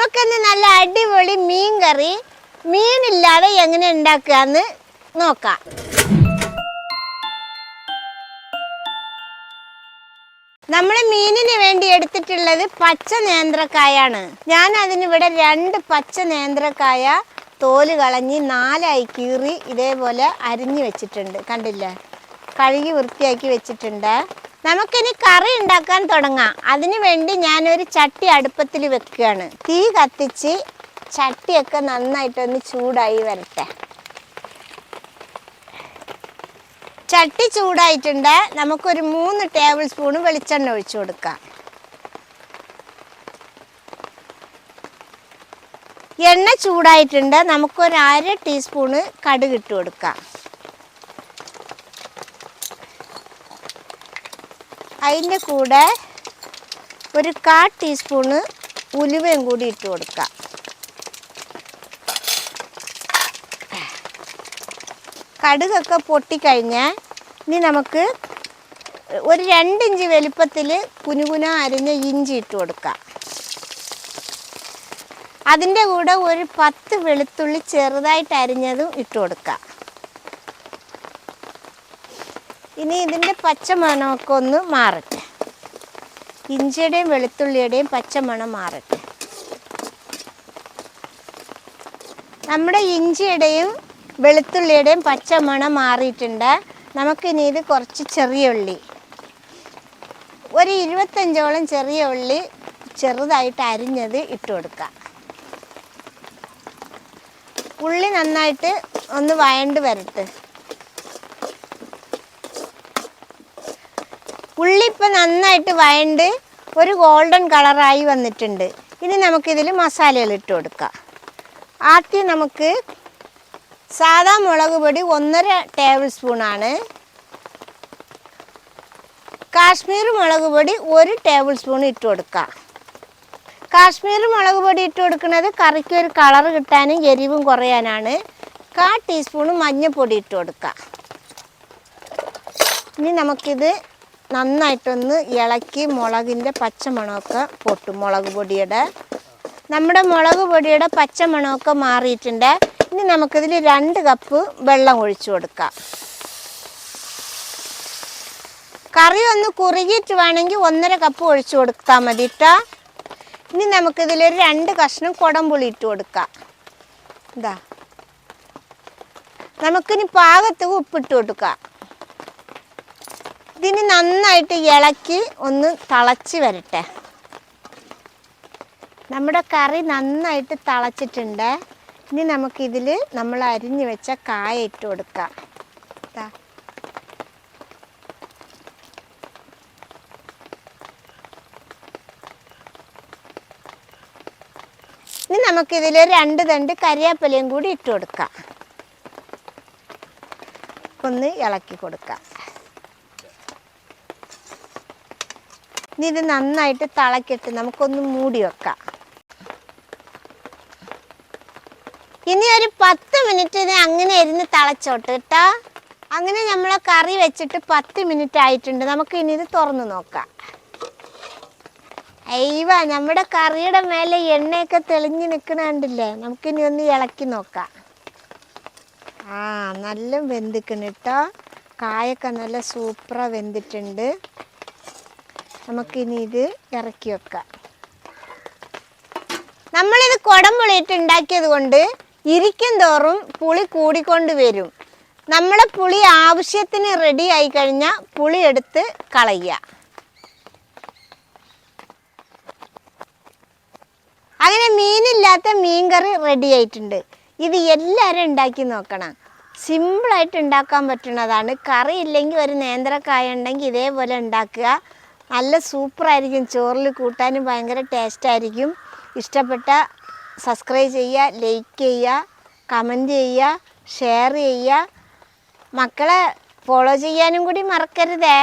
നമുക്കിന്ന് നല്ല അടിപൊളി മീൻ കറി. മീനില്ലാതെ എങ്ങനെ ഉണ്ടാക്കാന്ന് നോക്കാം. നമ്മൾ മീനിന് വേണ്ടി എടുത്തിട്ടുള്ളത് പച്ച നേന്ത്രക്കായാണ്. ഞാൻ അതിനിവിടെ രണ്ട് പച്ച നേന്ത്രക്കായ തോൽ കളഞ്ഞ് നാലായി കീറി ഇതേപോലെ അരിഞ്ഞു വെച്ചിട്ടുണ്ട്. കണ്ടില്ലേ? കഴുകി വൃത്തിയാക്കി വെച്ചിട്ടുണ്ട്. നമുക്കിനി കറി ഉണ്ടാക്കാൻ തുടങ്ങാം. അതിനു വേണ്ടി ഞാനൊരു ചട്ടി അടുപ്പത്തിൽ വെക്കുകയാണ്. തീ കത്തിച്ച് ചട്ടിയൊക്കെ നന്നായിട്ടൊന്ന് ചൂടായി വരട്ടെ. ചട്ടി ചൂടായിട്ടുണ്ട്. നമുക്കൊരു മൂന്ന് ടേബിൾ സ്പൂൺ വെളിച്ചെണ്ണ ഒഴിച്ചു കൊടുക്കാം. എണ്ണ ചൂടായിട്ടുണ്ട്. നമുക്കൊരു അര ടീസ്പൂണ് കടുക് ഇട്ട് കൊടുക്കാം. അതിന്റെ കൂടെ ഒരു കാ ടീസ്പൂണ് ഉലുവയും കൂടി ഇട്ട് കൊടുക്കാം. കടുകൊക്കെ പൊട്ടിക്കഴിഞ്ഞാൽ ഇനി നമുക്ക് ഒരു രണ്ടിഞ്ച് വലുപ്പത്തിൽ കുനുകുന അരിഞ്ഞ ഇഞ്ചി ഇട്ട് കൊടുക്കാം. അതിന്റെ കൂടെ ഒരു പത്ത് വെളുത്തുള്ളി ചെറുതായിട്ട് അരിഞ്ഞതും ഇട്ട് കൊടുക്കാം. ഇനി ഇതിന്റെ പച്ചമണമൊക്കെ ഒന്ന് മാറട്ടെ. ഇഞ്ചിയുടെയും വെളുത്തുള്ളിയുടെയും പച്ചമണം മാറട്ടെ. നമ്മുടെ ഇഞ്ചിയുടെയും വെളുത്തുള്ളിയുടെയും പച്ചമണം മാറിയിട്ടുണ്ട്. നമുക്കിനി ഇത് കുറച്ച് ചെറിയ ഉള്ളി. ഒരു ഇരുപത്തഞ്ചോളം ചെറിയ ഉള്ളി ചെറുതായിട്ട് അരിഞ്ഞത് ഇട്ട് കൊടുക്കാം ഉള്ളി നന്നായിട്ട് ഒന്ന് വയണ്ട് വരട്ടെ. ഉള്ളി ഇപ്പം നന്നായിട്ട് വയണ്ട് ഒരു ഗോൾഡൻ കളറായി വന്നിട്ടുണ്ട്. ഇനി നമുക്കിതിൽ മസാലകൾ ഇട്ട് കൊടുക്കാം. ആദ്യം നമുക്ക് സാധാ മുളക് പൊടി ഒന്നര ടേബിൾ സ്പൂണാണ് കാശ്മീർ മുളക് പൊടി ഒരു ടേബിൾ സ്പൂൺ ഇട്ട് കൊടുക്കാം. കാശ്മീർ മുളക് പൊടി ഇട്ട് കൊടുക്കുന്നത് കറിക്ക് ഒരു കളർ കിട്ടാനും എരിവും കുറയാനാണ്. കാ ടീസ്പൂൺ മഞ്ഞൾപ്പൊടി ഇട്ട് കൊടുക്കാം. ഇനി നമുക്കിത് നന്നായിട്ടൊന്ന് ഇളക്കി മുളകിന്റെ പച്ചമണമൊക്കെ പൊട്ടും മുളക് പൊടിയുടെ. നമ്മുടെ മുളക് പൊടിയുടെ പച്ചമണമൊക്കെ മാറിയിട്ടുണ്ട്. ഇനി നമുക്കിതിൽ രണ്ട് കപ്പ് വെള്ളം ഒഴിച്ചു കൊടുക്കാം. കറി ഒന്ന് കുറുകിയിട്ട് വേണമെങ്കിൽ ഒന്നര കപ്പ് ഒഴിച്ചു കൊടുത്താൽ മതി കേട്ടോ ഇനി നമുക്കിതിലൊരു രണ്ട് കഷ്ണം കുടംപുളി ഇട്ട് കൊടുക്കാം. ഇതാ. നമുക്കിനി പാകത്ത് ഉപ്പിട്ട് കൊടുക്കാം. ഇതിന് നന്നായിട്ട് ഇളക്കി ഒന്ന് തിളച്ച് വരട്ടെ. നമ്മുടെ കറി നന്നായിട്ട് തിളച്ചിട്ടുണ്ട്. ഇനി നമുക്കിതിൽ നമ്മൾ അരിഞ്ഞു വെച്ച കായ ഇട്ട് കൊടുക്കാം. ഇനി നമുക്കിതിൽ രണ്ട് തണ്ട് കരിയാപ്പലയും കൂടി ഇട്ട് കൊടുക്കാം. ഒന്ന് ഇളക്കി കൊടുക്കാം. ഇനി ഇത് നന്നായിട്ട് തിളക്കിട്ട് നമുക്കൊന്ന് മൂടി വെക്കാം. ഇനി ഒരു പത്ത് മിനിറ്റ് ഇത് അങ്ങനെ ഇരുന്ന് തിളച്ചോട്ട് കേട്ടോ. അങ്ങനെ നമ്മൾ കറി വെച്ചിട്ട് പത്ത് മിനിറ്റ് ആയിട്ടുണ്ട്. നമുക്ക് ഇനി ഇത് തുറന്നു നോക്കാം. അയ്യവ നമ്മുടെ കറിയുടെ മേലെ എണ്ണയൊക്കെ തെളിഞ്ഞു നിൽക്കണ കണ്ടില്ലേ? നമുക്കിനി ഒന്ന് ഇളക്കി നോക്കാം. ആ നല്ല വെന്തിക്കണം കേട്ടോ. കായൊക്കെ നല്ല സൂപ്പറാണ് വെന്തിട്ടുണ്ട്. നമുക്കിനി ഇത് ഇറക്കി വെക്കാം. നമ്മളിത് കുടംപുളിയിട്ട് ഉണ്ടാക്കിയത് കൊണ്ട് ഇരിക്കും തോറും പുളി കൂടിക്കൊണ്ട് വരും. നമ്മളെ പുളി ആവശ്യത്തിന് റെഡി ആയി കഴിഞ്ഞാൽ പുളി എടുത്ത് കളയുക. അങ്ങനെ മീനില്ലാത്ത മീൻകറി റെഡി ആയിട്ടുണ്ട്. ഇത് എല്ലാവരും ഉണ്ടാക്കി നോക്കണം. സിമ്പിളായിട്ട് ഉണ്ടാക്കാൻ പറ്റുന്നതാണ്. കറി ഇല്ലെങ്കിൽ ഒരു നേന്ത്രക്കായ ഉണ്ടെങ്കിൽ ഇതേപോലെ ഉണ്ടാക്കുക. നല്ല സൂപ്പറായിരിക്കും. ചോറിൽ കൂട്ടാനും ഭയങ്കര ടേസ്റ്റായിരിക്കും. ഇഷ്ടപ്പെട്ട സബ്സ്ക്രൈബ് ചെയ്യുക ലൈക്ക് ചെയ്യുക കമന്റ് ചെയ്യുക ഷെയർ ചെയ്യുക. മക്കളെ ഫോളോ ചെയ്യാനും കൂടി മറക്കരുതേ.